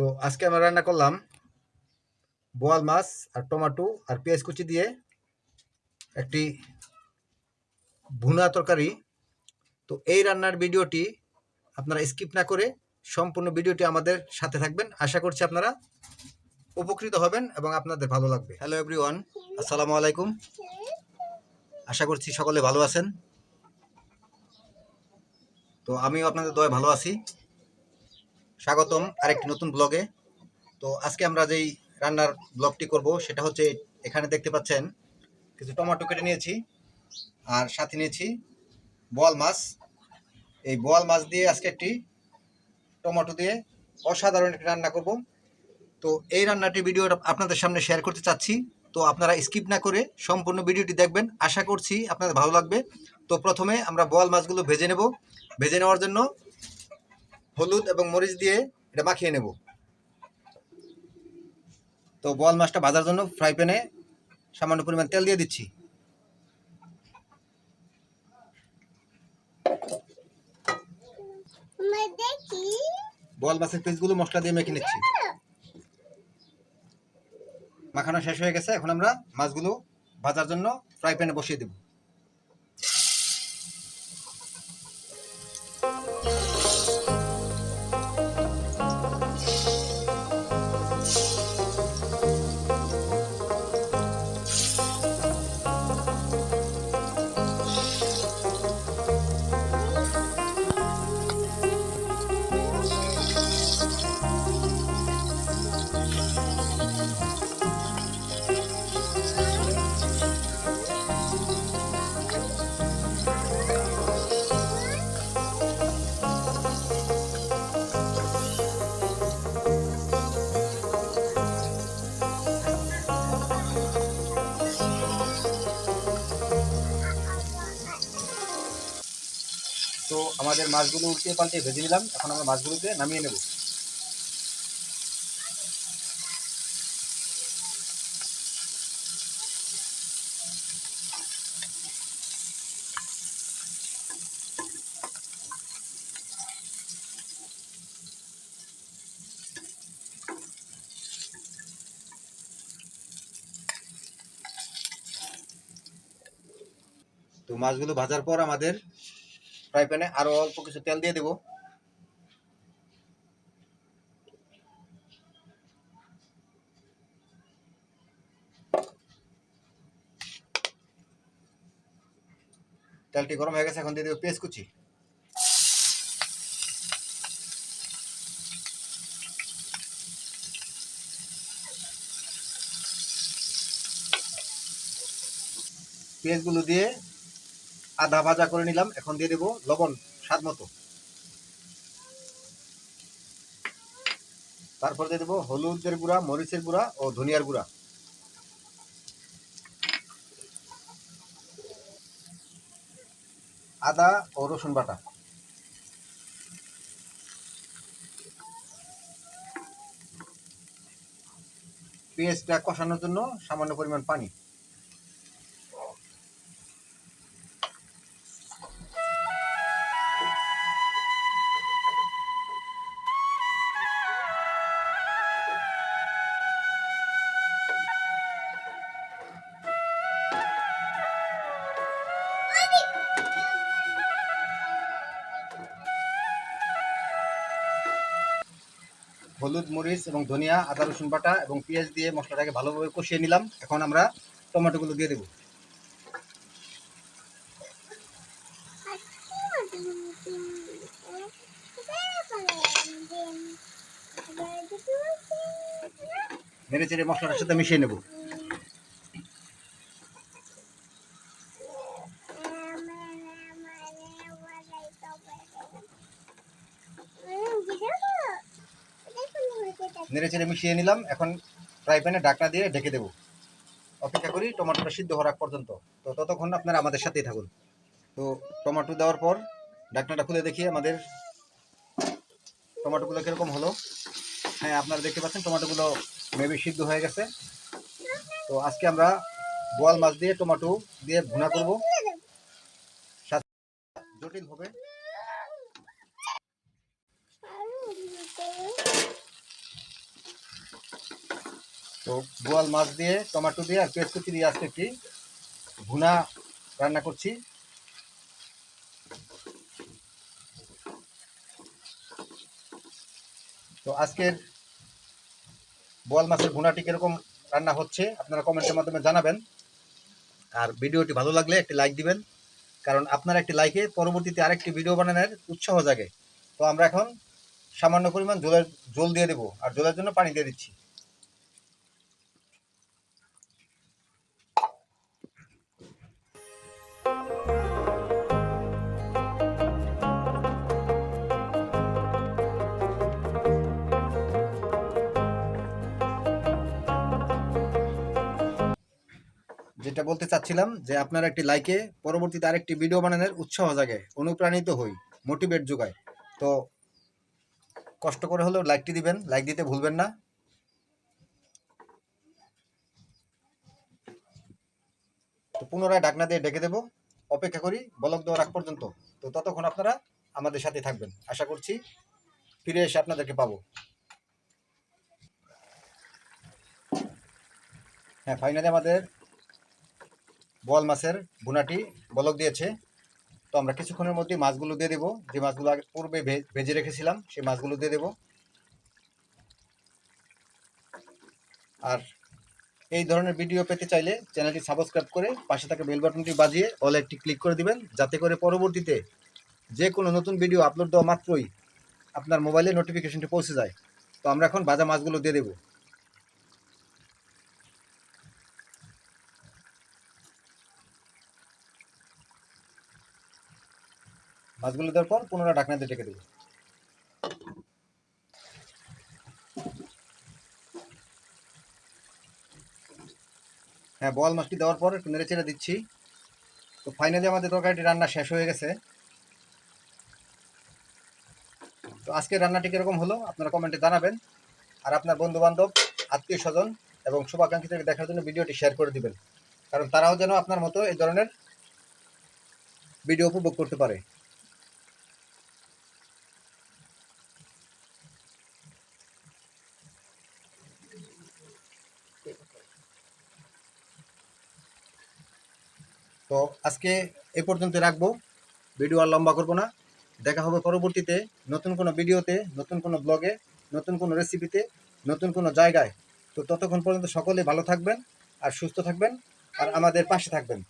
তো আজকে আমরা রান্না করলাম বোয়াল মাছ আর টমাটো আর পেঁয়াজ কুচি দিয়ে একটি ভুনা তরকারি। তো এই রান্নার ভিডিওটি আপনারা স্কিপ না করে সম্পূর্ণ ভিডিওটি আমাদের সাথে থাকবেন। আশা করছি আপনারা উপকৃত হবেন এবং আপনাদের ভালো লাগবে। হ্যালো এভরিওয়ান, আসসালামু আলাইকুম। আশা করছি সকলে ভালো আছেন। তো আমিও আপনাদের দয় ভালো আছি। স্বাগতম আরেকটি নতুন ব্লগে তো আজকে আমরা যেই রান্নার ব্লগটি করব, সেটা হচ্ছে এখানে দেখতে পাচ্ছেন কিছু টমেটো কেটে নিয়েছি, আর সাথে নিয়েছি বোয়াল মাছ। এই বোয়াল মাছ দিয়ে আজকে একটি টমেটো দিয়ে অসাধারণ একটি রান্না করব। তো এই রান্নাটি ভিডিওটা আপনাদের সামনে শেয়ার করতে চাচ্ছি। তো আপনারা স্কিপ না করে সম্পূর্ণ ভিডিওটি দেখবেন। আশা করছি আপনাদের ভালো লাগবে। তো প্রথমে আমরা বোয়াল মাছগুলো ভেজে নেব। ভেজে নেওয়ার জন্য হলুদ এবং মরিচ দিয়ে এটা মাখিয়ে নেব। তো বোয়াল মাছটা ভাজার জন্য ফ্রাই প্যানে সামান্য পরিমাণ তেল দিয়ে দিচ্ছি। বল মাছের পিসগুলো মশলা দিয়ে মেখে নিচ্ছি। মাখানো শেষ হয়ে গেছে এখন আমরা মাছগুলো ভাজার জন্য ফ্রাই প্যানে বসিয়ে দেব। আমাদের মাছগুলো উল্টে পাল্টে ভেজে নিলাম। এখন আমরা মাছগুলোকে নামিয়ে নেব। তো মাছগুলো ভাজার পর আমাদের ফ্রাই প্যানে আরও অল্প কিছু তেল দিয়ে দেব। তেলটি গরম হয়ে গেছে, এখন দিয়ে দেবো পেঁয়াজ কুচি। পেঁয়াজগুলো দিয়ে আধা ভাজা করে নিলাম, এখন দিয়ে দেবো লবণ, স্বাদ মতো। তারপর দিয়ে দেবো হলুদের গুঁড়া, মরিচের গুঁড়া ও ধনিয়ার গুঁড়া। আদা ও রসুন বাটা। পেঁয়াজটা কষানোর জন্য সামান্য পরিমাণ পানি। হলুদ, মরিচ এবং ধনিয়া, আদা, রসুন বাটা এবং পেঁয়াজ দিয়ে মশলাটাকে ভালোভাবে কষিয়ে নিলাম। এখন আমরা টমেটোগুলো দিয়ে দেব। মেরে চেড়ে মশলাটার সাথে মিশিয়ে নেব। নেড়ে চেড়ে মিশিয়ে নিলাম। এখন ফ্রাই প্যানে ঢাকনা দিয়ে ঢেকে দেবো। অপেক্ষা করি টমেটোটা সিদ্ধ হওয়ার পর্যন্ত। তো ততক্ষণ আপনারা আমাদের সাথেই থাকুন। তো টমেটো দেওয়ার পর ঢাকনাটা খুলে দেখি আমাদের টমেটোগুলো কীরকম হলো। হ্যাঁ আপনারা দেখতে পাচ্ছেন টমেটোগুলো মেবি সিদ্ধ হয়ে গেছে। তো আজকে আমরা বোয়াল মাছ দিয়ে টমেটো দিয়ে ভুনা করব। জটিল হবে। তো বোয়াল মাছ দিয়ে, টমেটো দিয়ে আর পেঁয়াজ কুচি দিয়ে আজকে একটি ভুনা রান্না করছি। তো আজকের বোয়াল মাছের ভুনাটি কীরকম রান্না হচ্ছে, আপনারা কমেন্টের মাধ্যমে জানাবেন। আর ভিডিওটি ভালো লাগলে একটি লাইক দিবেন, কারণ আপনার একটি লাইকে পরবর্তীতে আরেকটি ভিডিও বানানোর উৎসাহ জাগে। তো আমরা এখন সামান্য পরিমাণ জলের জল দিয়ে দেবো, আর জলের জন্য পানি দিয়ে দিচ্ছি। যেটা বলতে চাচ্ছিলাম যে আপনার একটি লাইকে পরবর্তীতে আরেকটি ভিডিও বানানোর উৎসাহ জাগে, অনুপ্রাণিত হই মোটিভেট যোগায়। তো কষ্ট করে হলেও লাইকটি দিবেন লাইক দিতে ভুলবেন না। তো পুনরায় ঢাকনা দিয়ে ডেকে দেবো, অপেক্ষা করি বলক দেওয়ার আগ পর্যন্ত। তো ততক্ষণ আপনারা আমাদের সাথে থাকবেন। আশা করছি ফিরে এসে আপনাদেরকে পাবো। হ্যাঁ ফাইনালি আমাদের বোয়াল মাছের ভুনাটি বলক দিয়েছে। তো আমরা কিছুক্ষণের মধ্যে মাছগুলো দিয়ে দেবো। যে মাছগুলো আগে পূর্বে ভেজে রেখেছিলাম, সেই মাছগুলো দিয়ে দেবো। আর এই ধরনের ভিডিও পেতে চাইলে চ্যানেলটি সাবস্ক্রাইব করে পাশে থাকা বেল বাটনটি বাজিয়ে অল একটি ক্লিক করে দিবেন, যাতে করে পরবর্তীতে যে কোনো নতুন ভিডিও আপলোড দেওয়া মাত্রই আপনার মোবাইলে নোটিফিকেশনটি পৌঁছে যায়। তো আমরা এখন ভাজা মাছগুলো দিয়ে দেবো। মাছগুলো দেওয়ার পর পুনরায় ঢাকনা দিয়ে ঢেকে দেবো। হ্যাঁ বল মাছটি দেওয়ার পর একটু নেড়ে চেড়ে দিচ্ছি। তো ফাইনালি আমাদের তরকারিটি রান্না শেষ হয়ে গেছে। তো আজকে রান্নাটি কীরকম হলো আপনারা কমেন্টে জানাবেন। আর আপনার বন্ধু বান্ধব আত্মীয় স্বজন এবং শুভাকাঙ্ক্ষীদের দেখার জন্য ভিডিওটি শেয়ার করে দিবেন। কারণ তারাও যেন আপনার মতো এই ধরনের ভিডিও উপভোগ করতে পারে। তো আজকে এ পর্যন্ত রাখব। ভিডিও আর লম্বা করব না। দেখা হবে পরবর্তীতে নতুন কোনো ভিডিওতে, নতুন কোনো ব্লগে, নতুন কোনো রেসিপিতে নতুন কোনো জায়গায়। তো ততক্ষণ পর্যন্ত সকলে ভালো থাকবেন আর সুস্থ থাকবেন আর আমাদের পাশে থাকবেন।